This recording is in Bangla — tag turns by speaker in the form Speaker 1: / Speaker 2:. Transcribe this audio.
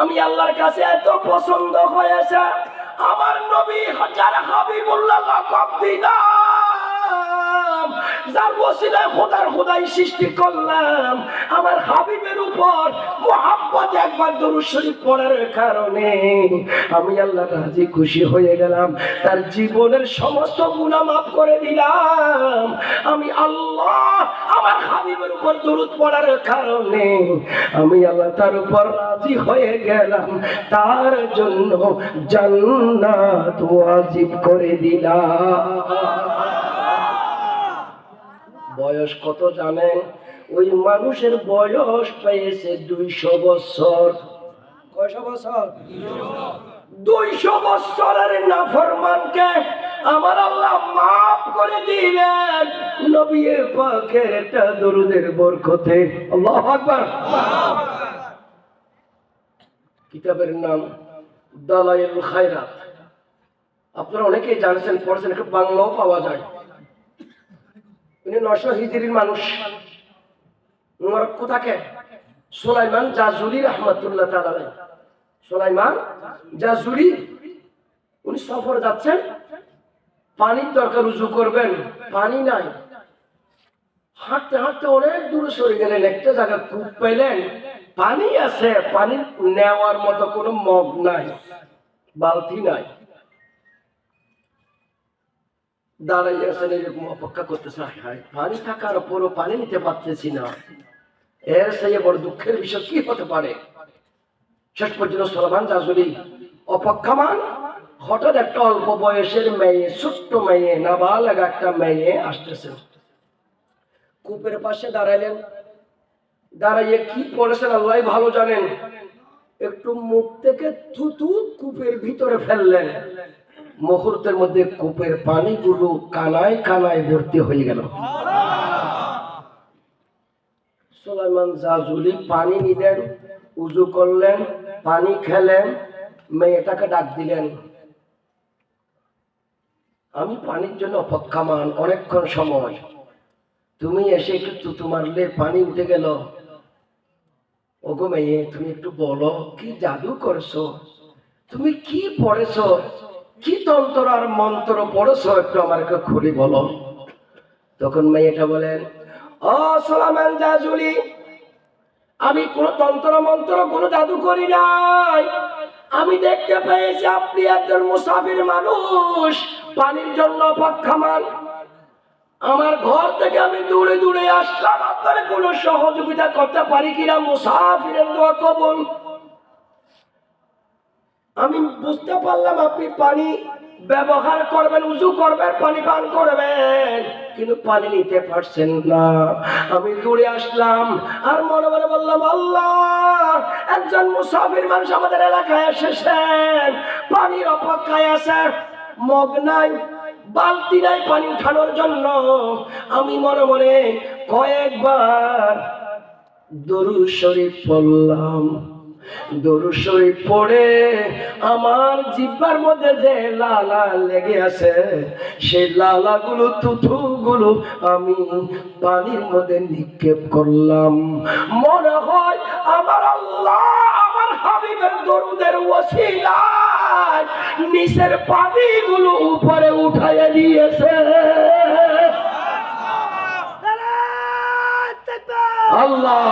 Speaker 1: আমি আল্লাহর কাছে এত পছন্দ হয়েছে আমার নবী হাজার হাবিবুল্লাহ লকব দিলাম, যার ওসিলায় খোদার খোদাই সৃষ্টি করলাম, আমার হাবিবের উপর মোহাম্মদ একবার দরুদ শরীফ পড়ার কারণে আমি আল্লাহ রাজি খুশি হয়ে গেলাম, তার জীবনের সমস্ত গুণা মাফ করে দিলাম। আমি আল্লাহ আমার হাবিবের উপর দরুদ পড়ার কারণে আমি আল্লাহ তার উপর রাজি হয়ে গেলাম। তার জন্য জান্নাত ওয়াজিব করে দিলাম। বয়স কত জানেন? ওই মানুষের বয়স পেয়েছে দুইশো বছর। কয়শো বছর? দুইশো বছরের নাফরমানকে আমার আল্লাহ করে দিলেন। নবী পাকের একটা দরুদের বরকতে। আল্লাহ আকবার। কিতাবের নাম দালাইল খায়রাত। আপনারা অনেকেই জানছেন, পড়ছেন, একটু বাংলাও পাওয়া যায়। উনি নশো হিজরির মানুষ। উনার কোথাকে? সোলাইমান জাজুরি রহমতুল্লাহ তাআলা সোলাইমান জাজুরি উনি সফরে যাচ্ছেন। পানির দরকার উজু করবেন, পানি নাই। হাঁটতে হাঁটতে অনেক দূরে সরে গেলেন, একটা জায়গা কূপ পেলেন পানি আছে, পানি নেওয়ার মতো কোনো মগ নাই, বালতি নাই। দাঁড়াই এরকম অপেক্ষা করতেছে, হায় পানি থাকার পরও পানি নিতে পারতেছি না। এর সেই বড় দুঃখের বিষয় কি হতে পারে? শেষ পর্যন্ত সলমান জাজুরি অপেক্ষামান হঠাৎ একটা অল্প বয়সের মেয়ে, ছোট্ট মেয়ে নাবালক একটা মেয়ে আসতেছে। কূপের পাশে দাঁড়াইলেন দাঁড়াইয়ে কি পড়েছেন আল্লাহ ভালো জানেন। একটু মুখ থেকে থুতু কূপের ভিতরে ফেললেন। মুহূর্তের মধ্যে কূপের পানিগুলো কানায় কানায় ভর্তি হয়ে গেল। সোলাইমান জাজুলি পানি নিলেন, উজু করলেন, পানি খেলেন, মেয়েটাকে ডাক দিলেন। আমি পানির জন্য অপেক্ষামান অনেকক্ষণ সময়। তুমি এসে একটু তুতু মারলে পানি উঠে গেল। ওগো মেয়ে, তুমি একটু বলো, কি জাদু করছ? তুমি কি পড়েছো? কি তন্ত্র আর মন্ত্র পড়েছো? একটু আমাকে খুলে বলো। তখন মেয়েটা বলেন ও সোলামান জাজুলি, আমি কোন তন্ত্র মন্ত্র, কোনো জাদু করি নাই। আমি দেখতে পেয়েছি আপনি একজন মুসাফির মানুষ। পানির জন্য অপেক্ষামান আমার ঘর থেকে আমি দূরে দূরে আসলাম। আপনার কোনো সহযোগিতা করতে পারি কিনা? মুসাফিরের দোয়া কবল। আমি বুঝতে পারলাম আপনি পানি ব্যবহার করবেন, উজু করবেন, পানি পান করবেন, কিন্তু পানি নিতে পারছেন না। আমি দূরে আসলাম আর মনে মনে বললাম, আল্লাহ, একজন মুসাফির মানুষ আমাদের এলাকায় এসেছেন। পানির অপেক্ষায় আছে, মগ নাই, বালতি নাই পানি উঠানোর জন্য। আমি মনে মনে কয়েকবার দরু শরীফ পড়লাম। দরু শরীফ পড়ে আমার জিব্বার মধ্যে যে লালা লেগে আছে সেই লালাগুলো তুথুগুলো আমি পানির মধ্যে নিক্ষেপ করলাম। মনে হয় আমার আল্লাহ আমার হাবিবের দরুদের ওসিলায় নিচের পানিগুলো উপরে উঠাইয়া দিয়েছে। আল্লাহ